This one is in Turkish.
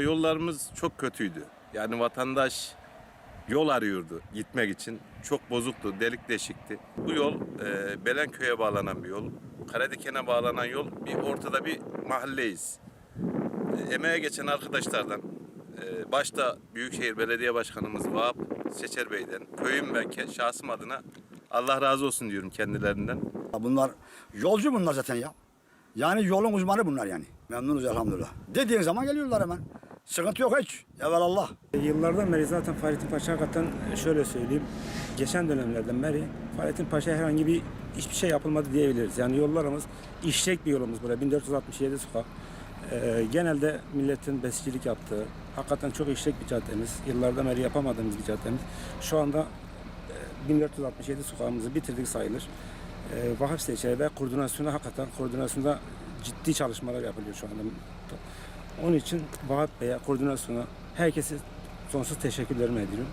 yollarımız çok kötüydü. Yani vatandaş yol arıyordu gitmek için. Çok bozuktu, delik deşikti. Bu yol e, Belenköy'e bağlanan bir yol. Karadiken'e bağlanan yol. Bir ortada bir mahalleyiz. E, emeğe geçen arkadaşlardan, e, başta Büyükşehir Belediye Başkanımız Vahap Seçer Bey'den, köyüm ve şahsım adına Allah razı olsun diyorum kendilerinden. Bunlar yolcu bunlar zaten ya. Yani yolun uzmanı bunlar yani. Memnunuz elhamdülillah. Dediğin zaman geliyorlar hemen. Sıkıntı yok hiç. Evvelallah. Yıllardan beri zaten Fahrettin Paşa hakikaten şöyle söyleyeyim. Geçen dönemlerden beri Fahrettin Paşa herhangi bir hiçbir şey yapılmadı diyebiliriz. Yani yollarımız işlek bir yolumuz buraya 1467 sokak. Ee, genelde milletin besicilik yaptığı, hakikaten çok işlek bir caddemiz. Yıllardan beri yapamadığımız bir caddemiz. Şu anda e, 1467 sokağımızı bitirdik sayılır. E, Vakıf seçeri ve koordinasyonu hakikaten koordinasyonda ciddi çalışmalar yapılıyor şu anda. Onun için Vahap Bey'e, koordinasyona, herkese sonsuz teşekkürlerimi ediyorum.